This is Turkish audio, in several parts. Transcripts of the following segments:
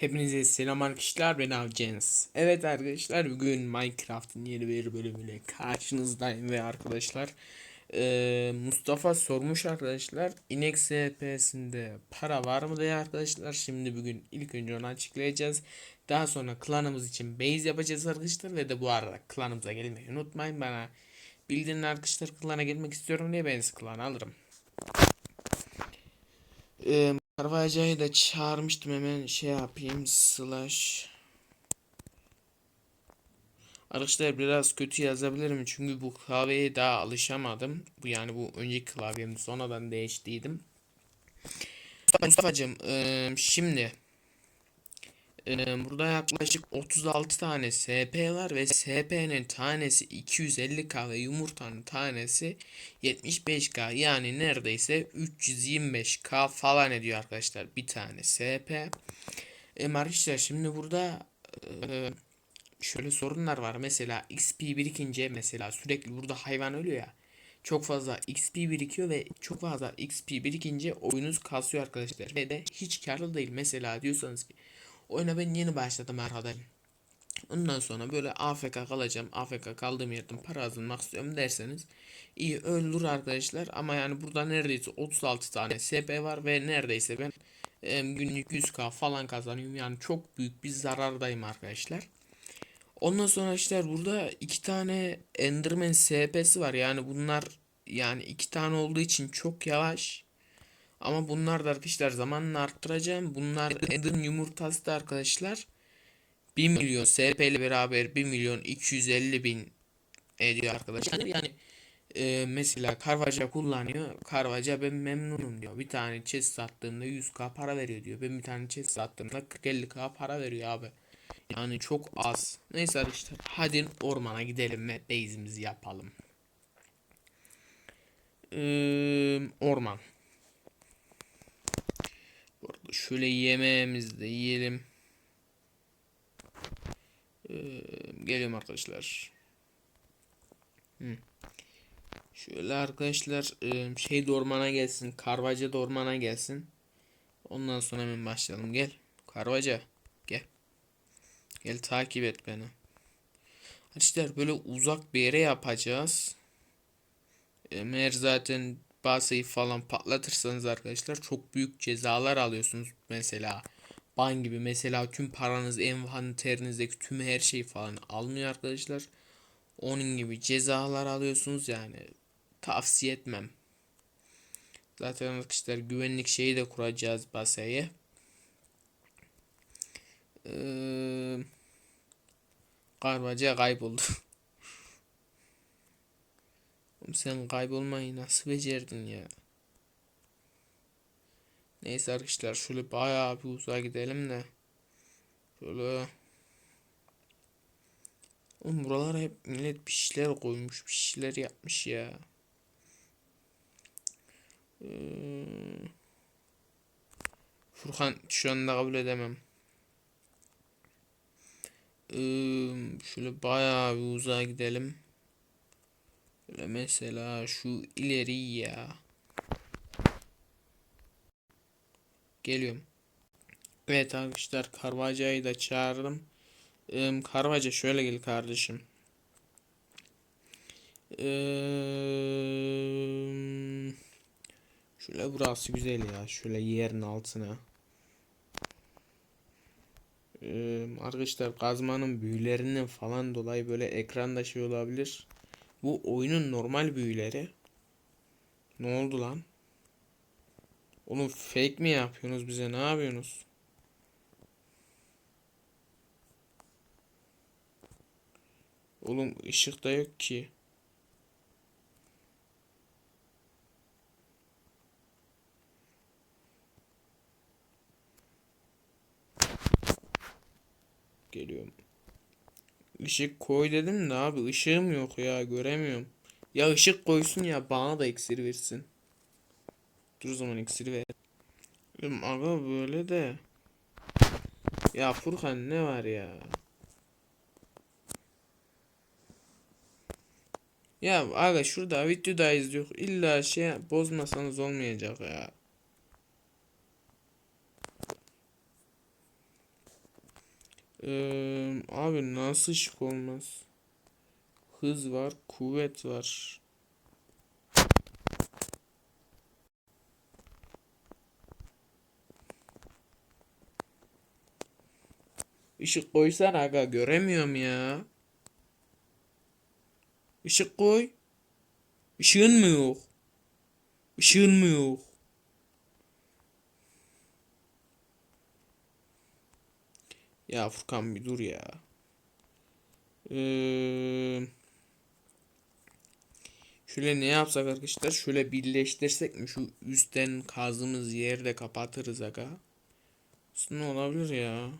Hepinize selam arkadaşlar ben Avcens. Evet arkadaşlar bugün Minecraft'ın yeni bir bölümüyle karşınızdayım ve arkadaşlar eee, Mustafa sormuş arkadaşlar inek SP'sinde para var mı diye arkadaşlar şimdi bugün ilk önce onu açıklayacağız. Daha sonra klanımız için base yapacağız arkadaşlar ve de bu arada klanımıza gelmeyi unutmayın bana bildirin arkadaşlar klana gelmek istiyorum diye ben klana alırım. Eee Carvaja'yı da çağırmıştım hemen şey yapayım slash Arkadaşlar biraz kötü yazabilirim çünkü bu klavyeye daha alışamadım. Bu yani bu önceki klavyem sonradan değiştiydim. Mustafa'cığım eee, şimdi eee, burada yaklaşık 36 tane SP var ve SP'nin tanesi 250k ve yumurtanın tanesi 75k yani neredeyse 325k falan ediyor arkadaşlar bir tane SP. E, arkadaşlar şimdi burada e, şöyle sorunlar var. Mesela XP birikince mesela sürekli burada hayvan ölüyor ya. Çok fazla XP birikiyor ve çok fazla XP birikince oyunuz kasıyor arkadaşlar. Ve de hiç karlı değil. Mesela diyorsanız ki oyuna ben yeni başladım arkadaşlar. Ondan sonra böyle AFK kalacağım. AFK kaldığım yerden para kazanmak istiyorum derseniz iyi öldür arkadaşlar. Ama yani burada neredeyse 36 tane SP var ve neredeyse ben günlük 100k falan kazanıyorum. Yani çok büyük bir zarardayım arkadaşlar. Ondan sonra işte burada iki tane Enderman SP'si var. Yani bunlar yani iki tane olduğu için çok yavaş. Ama bunlar da arkadaşlar zamanla arttıracağım. Bunlar Ender yumurtası da arkadaşlar 1 milyon SP ile beraber 1 milyon 250 bin ediyor arkadaşlar. Yani e, mesela Carvaca kullanıyor. Carvaca ben memnunum diyor. Bir tane chest sattığımda 100k para veriyor diyor. Ben bir tane chest sattığımda 40-50k para veriyor abi. Yani çok az. Neyse arkadaşlar hadi ormana gidelim ve base'imizi yapalım. Ee, orman. Bu arada şöyle yemeğimizi de yiyelim. Ee, geliyorum arkadaşlar. Hı. Şöyle arkadaşlar e, şey de ormana gelsin. Karvaca da ormana gelsin. Ondan sonra hemen başlayalım. Gel. Karvaca. Gel. Gel takip et beni. Arkadaşlar böyle uzak bir yere yapacağız. E, Eğer zaten bazayı falan patlatırsanız arkadaşlar çok büyük cezalar alıyorsunuz. Mesela ban gibi mesela tüm paranız envanterinizdeki tüm her şey falan almıyor arkadaşlar. Onun gibi cezalar alıyorsunuz yani tavsiye etmem. Zaten arkadaşlar güvenlik şeyi de kuracağız basayı. Ee, Karmaca kayboldu. Sen kaybolmayı nasıl becerdin ya? Neyse arkadaşlar şöyle bayağı bir uzağa gidelim de. Şöyle. Oğlum buralara hep millet bir şeyler koymuş, bir şeyler yapmış ya. Ee, Furkan şu anda kabul edemem. Ee, şöyle bayağı bir uzağa gidelim. Mesela şu ileri ya. Geliyorum. Evet arkadaşlar Karvaca'yı da çağırdım. Ee, Karvaca şöyle gel kardeşim. Ee, şöyle burası güzel ya. Şöyle yerin altına. Ee, arkadaşlar kazmanın büyülerinden falan dolayı böyle ekranda şey olabilir. Bu oyunun normal büyüleri. Ne oldu lan? Oğlum fake mi yapıyorsunuz bize? Ne yapıyorsunuz? Oğlum ışık da yok ki. Geliyorum. Işık koy dedim de abi ışığım yok ya göremiyorum. Ya ışık koysun ya bana da iksir versin. Dur zaman iksiri ver. Oğlum Aga böyle de. Ya Furkan ne var ya? Ya aga şurada videoda izliyor. İlla şey bozmasanız olmayacak ya. Abi nasıl ışık olmaz? Hız var, kuvvet var. Işık koysan aga göremiyorum ya. Işık koy. Işığın mı yok? Işığın mı yok? Ya Furkan bir dur ya. Ee, şöyle ne yapsak arkadaşlar? Şöyle birleştirsek mi? Şu üstten kazdığımız yeri de kapatırız aga. Aslında olabilir ya.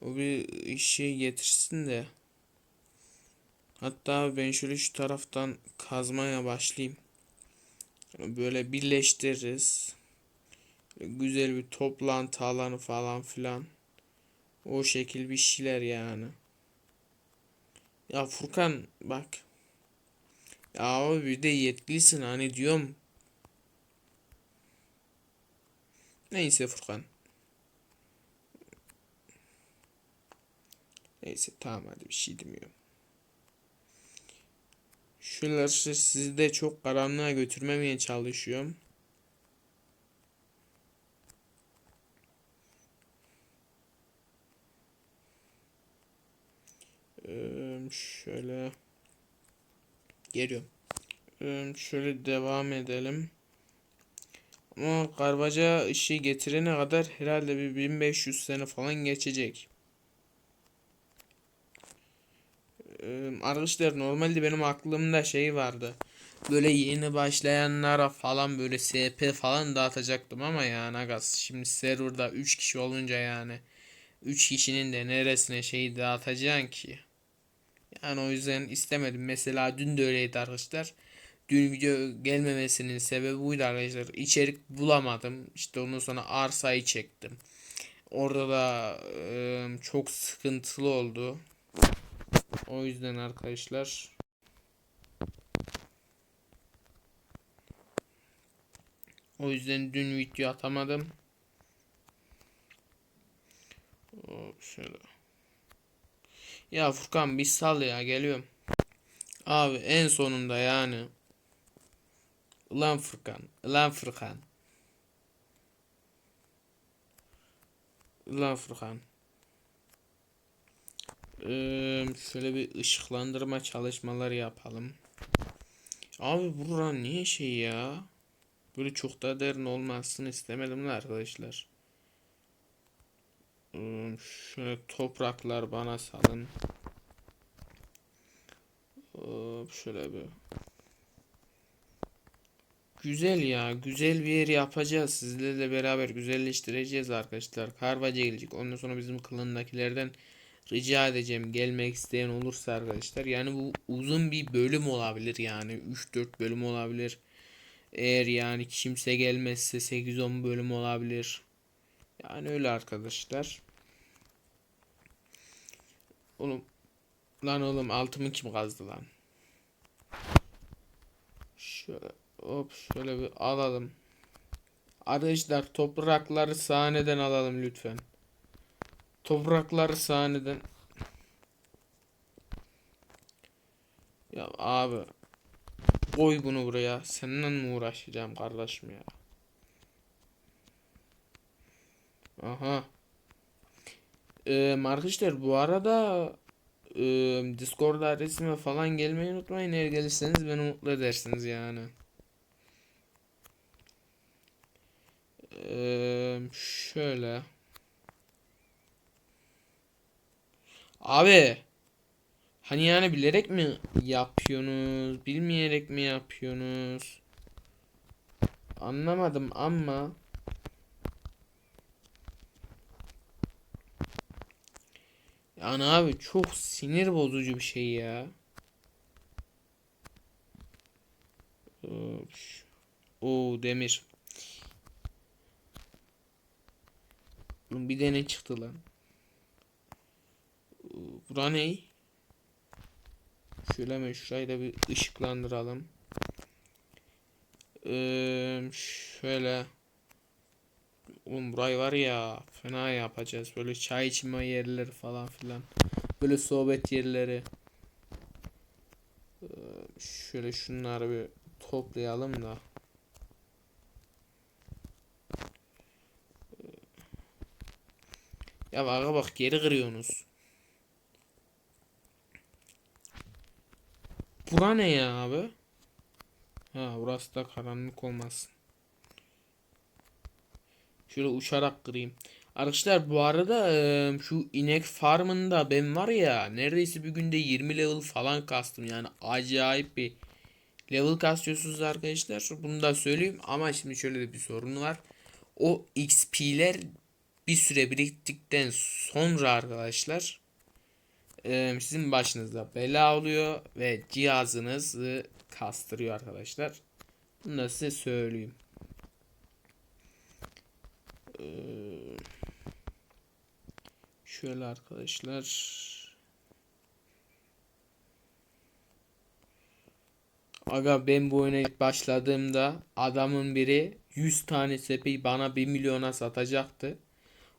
O bir şey getirsin de. Hatta ben şöyle şu taraftan kazmaya başlayayım. Böyle birleştiririz. Güzel bir toplantı alanı falan filan. O şekil bir şeyler yani. Ya Furkan bak. Ya abi bir de yetkilisin hani diyorum. Neyse Furkan. Neyse tamam hadi bir şey demiyorum. Şunları sizi de çok karanlığa götürmemeye çalışıyorum. Şöyle geliyorum. Şöyle devam edelim. Ama karbaca işi getirene kadar herhalde bir 1500 sene falan geçecek. Arkadaşlar normalde benim aklımda şey vardı. Böyle yeni başlayanlara falan böyle SP falan dağıtacaktım ama yani agas şimdi serverda 3 kişi olunca yani 3 kişinin de neresine şeyi dağıtacaksın ki? Yani o yüzden istemedim. Mesela dün de öyleydi arkadaşlar. Dün video gelmemesinin sebebi buydu arkadaşlar. İçerik bulamadım. İşte ondan sonra arsayı çektim. Orada da e, çok sıkıntılı oldu. O yüzden arkadaşlar O yüzden dün video atamadım. Şöyle. Ya Furkan bir sal ya geliyorum. Abi en sonunda yani. Ulan Furkan. Ulan Furkan. Ulan Furkan. Ee, şöyle bir ışıklandırma çalışmaları yapalım. Abi bura niye şey ya? Böyle çok da derin olmasını istemedim arkadaşlar. Şöyle topraklar bana salın. Şöyle bir. Güzel ya. Güzel bir yer yapacağız. Sizlerle beraber güzelleştireceğiz arkadaşlar. Karvaca gelecek. Ondan sonra bizim kılındakilerden rica edeceğim gelmek isteyen olursa arkadaşlar. Yani bu uzun bir bölüm olabilir yani 3-4 bölüm olabilir. Eğer yani kimse gelmezse 8-10 bölüm olabilir. Yani öyle arkadaşlar. Oğlum lan oğlum altımı kim kazdı lan? Şöyle hop şöyle bir alalım. Arkadaşlar toprakları sahneden alalım lütfen. Toprakları sahneden. Ya abi. Koy bunu buraya. Seninle mi uğraşacağım kardeşim ya? Aha. Ee, arkadaşlar bu arada e, Discord adresime falan gelmeyi unutmayın. Eğer gelirseniz beni mutlu edersiniz yani. Ee, şöyle. Abi. Hani yani bilerek mi yapıyorsunuz? Bilmeyerek mi yapıyorsunuz? Anlamadım ama. Yani abi çok sinir bozucu bir şey ya. O demir. Bir de ne çıktı lan? Bura ne? Şöyle mi şurayı da bir ışıklandıralım. Ee, şöyle Oğlum burayı var ya fena yapacağız. Böyle çay içme yerleri falan filan. Böyle sohbet yerleri. Ee, Şöyle şunları bir toplayalım da. Ya aga bak geri kırıyorsunuz. Bura ne ya abi? Ha burası da karanlık olmasın. Şöyle uçarak kırayım. Arkadaşlar bu arada şu inek farmında ben var ya neredeyse bir günde 20 level falan kastım. Yani acayip bir level kasıyorsunuz arkadaşlar. Bunu da söyleyeyim ama şimdi şöyle de bir sorun var. O XP'ler bir süre biriktikten sonra arkadaşlar sizin başınızda bela oluyor ve cihazınızı kastırıyor arkadaşlar. Bunu da size söyleyeyim. Şöyle arkadaşlar. Aga ben bu oyuna ilk başladığımda adamın biri 100 tane sepeyi bana 1 milyona satacaktı.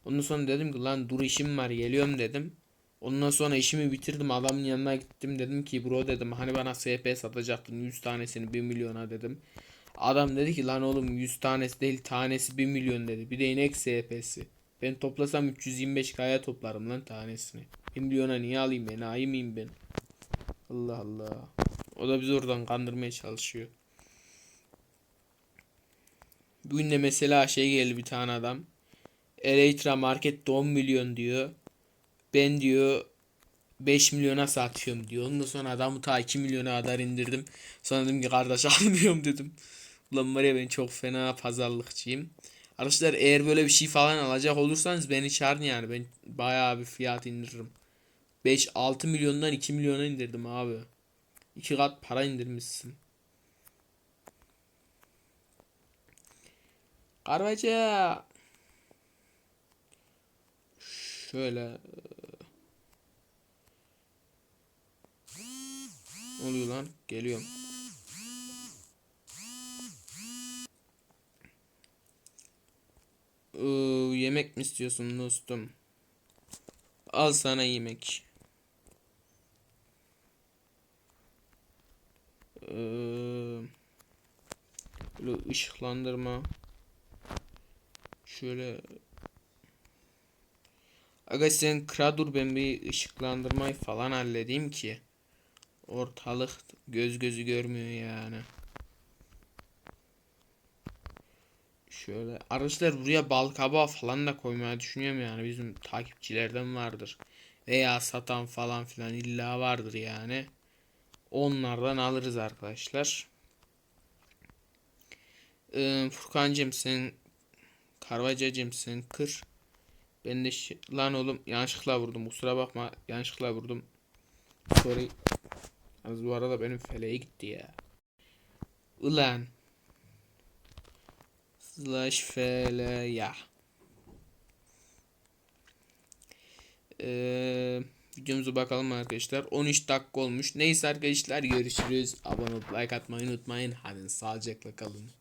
Ondan sonra dedim ki lan dur işim var geliyorum dedim. Ondan sonra işimi bitirdim adamın yanına gittim dedim ki bro dedim hani bana SP satacaktın 100 tanesini 1 milyona dedim. Adam dedi ki lan oğlum 100 tanesi değil tanesi 1 milyon dedi. Bir de inek SP'si. Ben toplasam 325k'ya toplarım lan tanesini. 1 milyona niye alayım ben? Ayı mıyım ben? Allah Allah. O da bizi oradan kandırmaya çalışıyor. Bugün de mesela şey geldi bir tane adam. Elytra markette 10 milyon diyor. Ben diyor 5 milyona satıyorum diyor. Ondan sonra adamı ta 2 milyona kadar indirdim. Sonra dedim ki kardeş almıyorum dedim. Ulan var ya ben çok fena pazarlıkçıyım. Arkadaşlar eğer böyle bir şey falan alacak olursanız beni çağırın yani. Ben bayağı bir fiyat indiririm. 5-6 milyondan 2 milyona indirdim abi. 2 kat para indirmişsin. Karbaca. Şöyle. Ne oluyor lan? Geliyorum. Ee, yemek mi istiyorsun dostum? Al sana yemek. Ee, böyle ışıklandırma. Şöyle. Aga sen kıra dur ben bir ışıklandırmayı falan halledeyim ki. Ortalık göz gözü görmüyor yani. Şöyle arkadaşlar buraya bal kabağı falan da koymaya düşünüyorum yani bizim takipçilerden vardır. Veya satan falan filan illa vardır yani. Onlardan alırız arkadaşlar. Ee, Furkancığım sen Karvacacığım sen kır. Ben de lan oğlum yanlışlıkla vurdum kusura bakma yanlışlıkla vurdum. Sorry. Az bu arada benim feleğe gitti ya. Ulan. Slash fele ya. Ee, videomuza bakalım arkadaşlar. 13 dakika olmuş. Neyse arkadaşlar görüşürüz. Abone olup like atmayı unutmayın. Hadi sağlıcakla kalın.